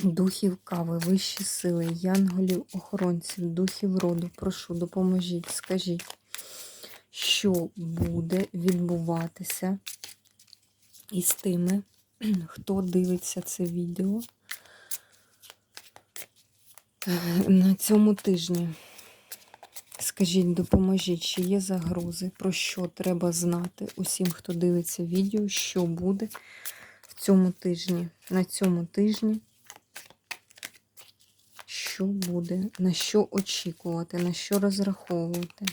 духів кави, вищі сили, янголів, охоронців, духів роду. Прошу, допоможіть, скажіть, що буде відбуватися із тими, хто дивиться це відео на цьому тижні. Скажіть, допоможіть, чи є загрози, про що треба знати усім, хто дивиться відео, що буде в цьому тижні, на цьому тижні що буде, на що очікувати, на що розраховувати.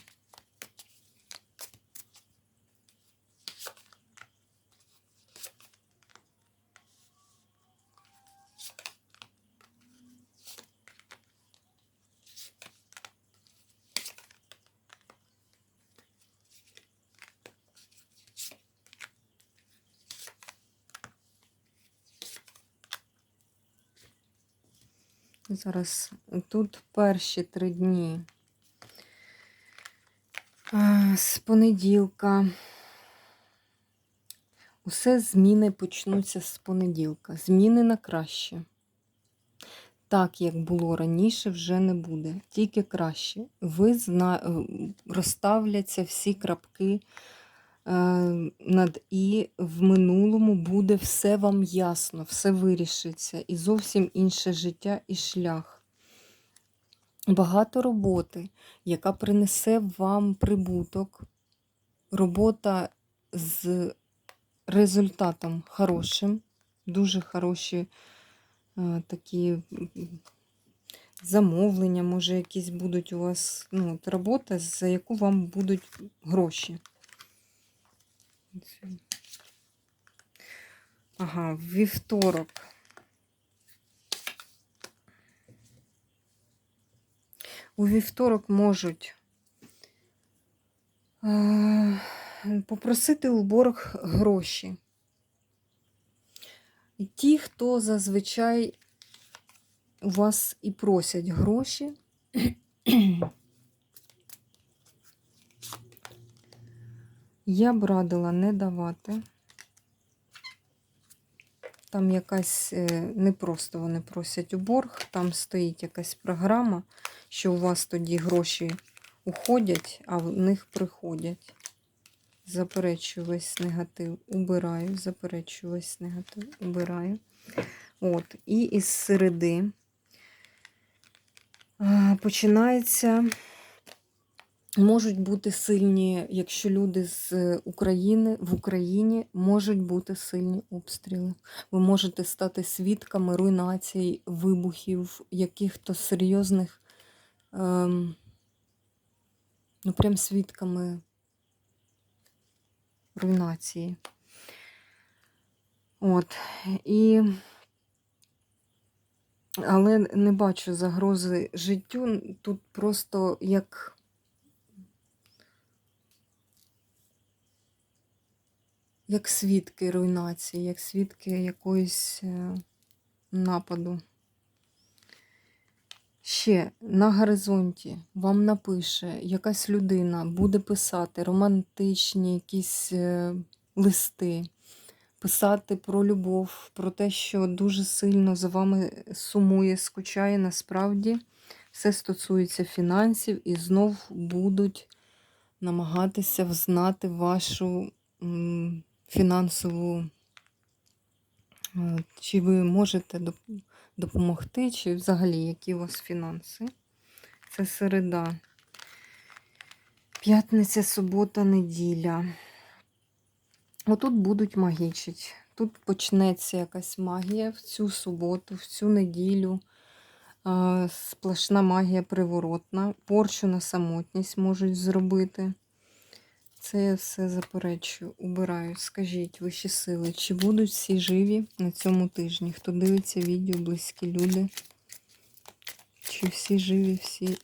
Зараз тут перші три дні. З понеділка. Усе зміни почнуться з понеділка. Зміни на краще. Так, як було раніше, вже не буде. Тільки краще. Ви зна... розставляться всі крапки е, над І в минулому буде все вам ясно, все вирішиться. І зовсім інше життя і шлях. Багато роботи, яка принесе вам прибуток, робота з результатом хорошим, дуже хороші е, такі замовлення, може, якісь будуть у вас ну, от робота, за яку вам будуть гроші. Ага, вівторок. У вівторок можуть е, попросити у борг гроші. І ті, хто зазвичай у вас і просять гроші, я б радила не давати. Там якась е, не просто вони просять у борг, там стоїть якась програма, що у вас тоді гроші уходять, а в них приходять. Заперечую весь негатив, убираю, заперечую весь негатив, убираю. От, І із середи починається. Можуть бути сильні, якщо люди з України в Україні можуть бути сильні обстріли. Ви можете стати свідками руйнацій, вибухів, яких-то серйозних, ем, ну, прям свідками руйнації. От. І... Але не бачу загрози життю. Тут просто як. Як свідки руйнації, як свідки якоїсь е, нападу. Ще на горизонті вам напише якась людина, буде писати романтичні якісь е, листи, писати про любов, про те, що дуже сильно за вами сумує, скучає. Насправді все стосується фінансів і знов будуть намагатися взнати вашу фінансову, е, чи ви можете допомогти, чи взагалі які у вас фінанси. Це середа. П'ятниця, субота, неділя. Отут будуть магічить. Тут почнеться якась магія в цю суботу, в цю неділю. Сплошна магія приворотна. Порчу на самотність можуть зробити. Це я все заперечую, убираю. Скажіть, вищі сили, чи будуть всі живі на цьому тижні? Хто дивиться відео, близькі люди? Чи всі живі, всі,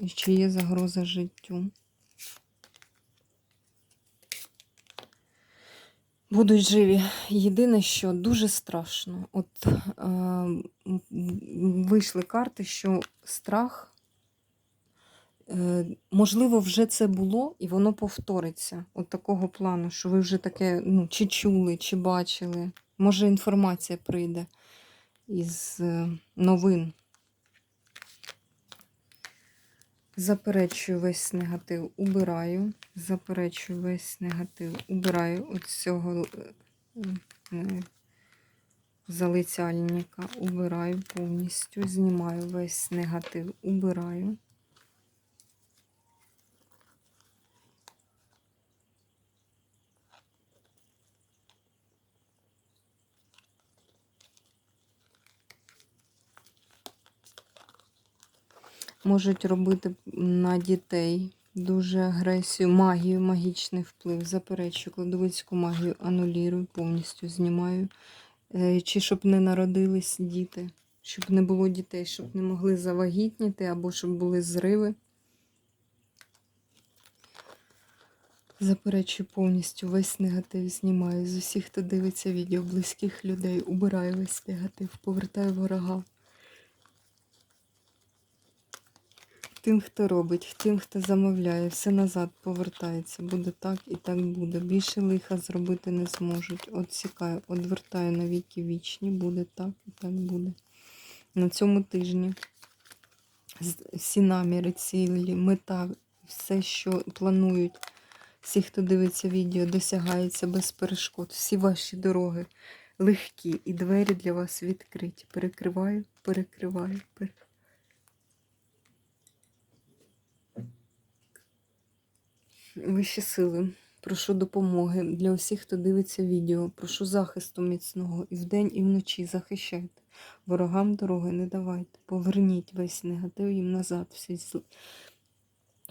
і чи є загроза життю? Будуть живі. Єдине, що дуже страшно. От е, вийшли карти, що страх, можливо, вже це було і воно повториться. От такого плану, що ви вже таке ну, чи чули, чи бачили. Може, інформація прийде із е, новин. Заперечую весь негатив, убираю. Заперечую весь негатив, убираю от цього е, е, залицяльника, убираю повністю, знімаю весь негатив, убираю. Можуть робити на дітей дуже агресію, магію, магічний вплив. Заперечую, кладовицьку магію анулірую, повністю знімаю. Е, Чи щоб не народились діти, щоб не було дітей, щоб не могли завагітніти, або щоб були зриви. Заперечую повністю весь негатив знімаю з усіх, хто дивиться відео близьких людей, убираю весь негатив, повертаю ворога. Тим, хто робить, тим, хто замовляє, все назад повертається. Буде так і так буде. Більше лиха зробити не зможуть. Отсікаю, одвертаю на віки вічні, буде так і так буде. На цьому тижні всі наміри, цілі, мета, все, що планують, всі, хто дивиться відео, досягається без перешкод. Всі ваші дороги легкі і двері для вас відкриті. Перекриваю, перекриваю, перекриваю. Вищі сили, прошу допомоги для усіх, хто дивиться відео. Прошу захисту міцного і вдень, і вночі захищайте. Ворогам дороги не давайте. Поверніть весь негатив їм назад. Всі зл-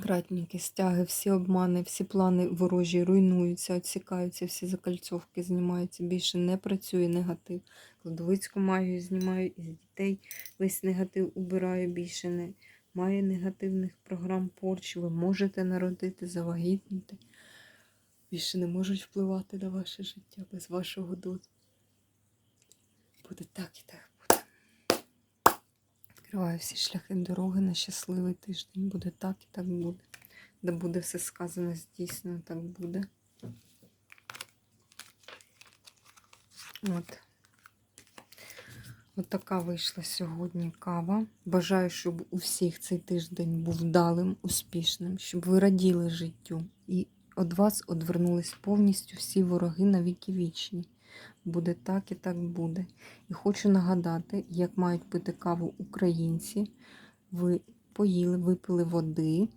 кратники, стяги, всі обмани, всі плани ворожі руйнуються, відсікаються, всі закальцовки знімаються. Більше не працює негатив. Кладовицьку магію знімаю із дітей. Весь негатив убираю, більше не має негативних програм порч, ви можете народити, завагітніти. Більше не можуть впливати на ваше життя без вашого дозволу. Буде так і так буде. Відкриваю всі шляхи дороги на щасливий тиждень. Буде так і так буде. Де буде все сказано, здійснено, так буде. От. От така вийшла сьогодні кава. Бажаю, щоб у всіх цей тиждень був вдалим, успішним, щоб ви раділи життю. І від вас одвернулись повністю всі вороги на віки вічні. Буде так і так буде. І хочу нагадати, як мають пити каву українці. Ви поїли, випили води,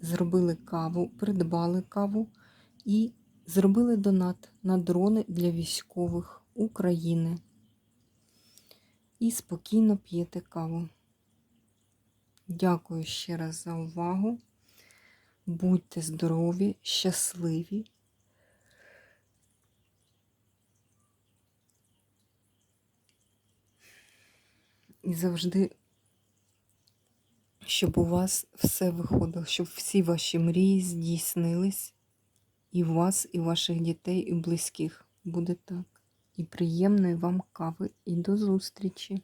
зробили каву, придбали каву і зробили донат на дрони для військових України і спокійно п'єте каву. Дякую ще раз за увагу. Будьте здорові, щасливі. І завжди, щоб у вас все виходило, щоб всі ваші мрії здійснились. І у вас, і ваших дітей, і близьких буде так. І приємної вам кави. І до зустрічі!